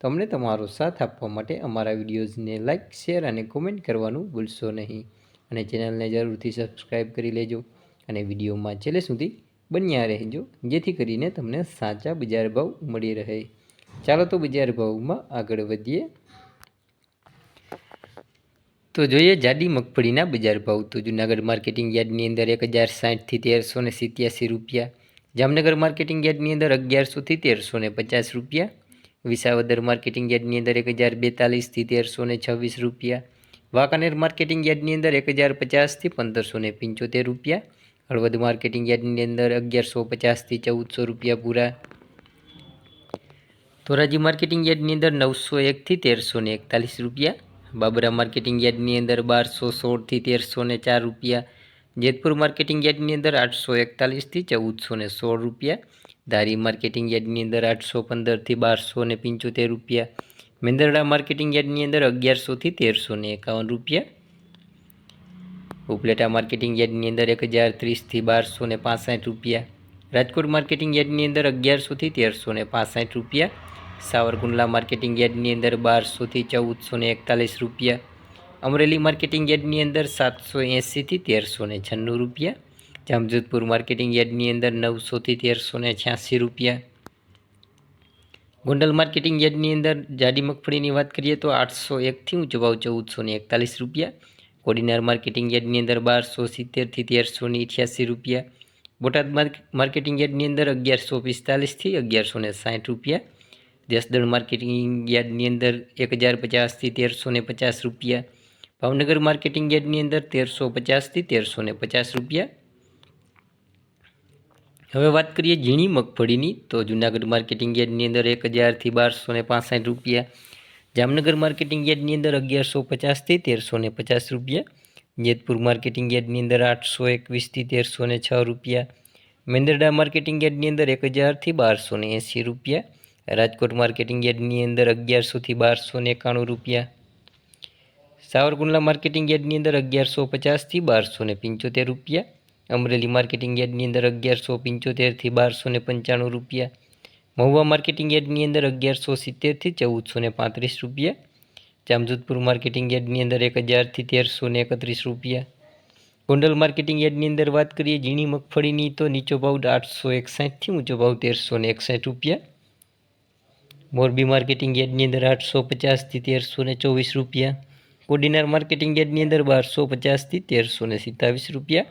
તો અમને તમારો સાથ આપવા માટે અમારા વિડીયોઝને લાઇક શેર અને કોમેન્ટ કરવાનું ભૂલશો નહીં. અને ચેનલને જરૂરથી સબસ્ક્રાઈબ કરી લેજો અને વિડીયોમાં છેલ્લે સુધી બન્યા રહેજો, જેથી કરીને તમને સાચા બજાર ભાવ મળી રહે. ચાલો તો બજાર ભાવમાં આગળ વધીએ. તો જોઈએ જાડી મગફળીના બજાર ભાવ. તો જુનાગઢ માર્કેટિંગ યાર્ડની અંદર એક હજાર સાઠથી તેરસો ને સિત્યાસી રૂપિયા. જામનગર માર્કેટિંગ યાર્ડની અંદર અગિયારસોથી તેરસો ને પચાસ રૂપિયા. વિસાવદર માર્કેટિંગ યાર્ડની અંદર એક હજાર બેતાલીસથી તેરસો ને છવ્વીસ રૂપિયા. વાંકાનેર માર્કેટિંગ યાર્ડની અંદર એક હજાર પચાસથી પંદરસો ને પંચોતેર રૂપિયા. હળવદ માર્કેટિંગ યાર્ડની અંદર અગિયારસો પચાસથી ચૌદસો રૂપિયા પૂરા. ધોરાજી માર્કેટિંગ યાર્ડની અંદર નવસો એકથી તેરસો ને એકતાલીસ રૂપિયા. બાબરા માર્કેટિંગ યાર્ડની અંદર બારસો સોળથી તેરસો ને ચાર રૂપિયા. જેતપુર માર્કેટિંગ યાર્ડની અંદર આઠસો એકતાલીસથી ચૌદસો ને સોળ રૂપિયા. ધારી માર્કેટિંગ યાર્ડની અંદર આઠસો પંદરથી બારસો ને પંચોતેર રૂપિયા. મેંદરડા માર્કેટિંગ યાર્ડની અંદર અગિયારસોથી તેરસો ને એકાવન રૂપિયા. ઉપલેટા માર્કેટિંગ યાર્ડની અંદર એક હજાર ત્રીસથી બારસો ને પાસઠ રૂપિયા. રાજકોટ માર્કેટિંગ યાર્ડની અંદર અગિયારસોથી તેરસો ને પાસઠ રૂપિયા. સાવરકુંડલા માર્કેટિંગ યાર્ડની અંદર બારસોથી ચૌદસો ને એકતાલીસ રૂપિયા. અમરેલી માર્કેટિંગ યાર્ડની અંદર સાતસો એંસીથી તેરસો ને છન્નું રૂપિયા. જામજોધપુર માર્કેટિંગ યાર્ડની અંદર નવસોથી તેરસો ને છ્યાસી રૂપિયા. ગોંડલ માર્કેટિંગ યાર્ડની અંદર જાડી મગફળીની વાત કરીએ તો આઠસો એકથી ઊંચો ભાવ ચૌદસો ને એકતાલીસ રૂપિયા. કોડીનાર માર્કેટિંગ યાર્ડની અંદર બારસો સિત્તેરથી તેરસો ને અઠ્યાસી રૂપિયા. બોટાદ માર્કેટિંગ યાર્ડની અંદર અગિયારસો પિસ્તાલીસથી અગિયારસો ને સાઠ રૂપિયા. જસદણ માર્કેટિંગ યાર્ડની અંદર એક હજાર પચાસથી તેરસો ને પચાસ રૂપિયા. ભાવનગર માર્કેટિંગ યાર્ડની અંદર તેરસો પચાસથી તેરસો ને પચાસ રૂપિયા. હવે વાત કરીએ ઝીણી મગફળીની. તો જુનાગઢ માર્કેટિંગ યાર્ડની અંદર એક હજારથી બારસો ને પાસઠ રૂપિયા. જામનગર માર્કેટિંગ યાર્ડની અંદર અગિયારસો પચાસથી તેરસો ને પચાસ રૂપિયા. જેતપુર માર્કેટિંગ યાર્ડની અંદર આઠસો એકવીસથી તેરસો ને છ રૂપિયા. મેંદરડા માર્કેટિંગ યાર્ડની અંદર એક હજારથી બારસો ને એંસી રૂપિયા. રાજકોટ માર્કેટિંગ યાર્ડની અંદર અગિયારસોથી બારસો ને એકાણું રૂપિયા. સાવરકુંડલા માર્કેટિંગ યાર્ડની અંદર અગિયારસો પચાસથી બારસો ને પંચોતેર રૂપિયા. અમરેલી માર્કેટિંગ યાર્ડની અંદર અગિયારસો પંચોતેરથી બારસો ને પંચાણું રૂપિયા. મહુવા માર્કેટિંગ યાર્ડની અંદર અગિયારસો સિત્તેરથી ચૌદસો ને પાંત્રીસ રૂપિયા. જામજોધપુર માર્કેટિંગ યાર્ડની અંદર એક હજારથી તેરસો ને એકત્રીસ રૂપિયા. ગોંડલ માર્કેટિંગ યાર્ડની અંદર વાત કરીએ, ઝીણી મગફળીની તો નીચો ભાવ આઠસો એકસાઠથી ઊંચો ભાવ તેરસો ને એકસાઠ રૂપિયા. મોરબી માર્કેટિંગ યાર્ડની અંદર આઠસો પચાસથી તેરસો ને ચોવીસ રૂપિયા. કોડીનાર માર્કેટિંગ યાર્ડની અંદર બારસો પચાસથી તેરસો ને સિત્તાવીસ રૂપિયા.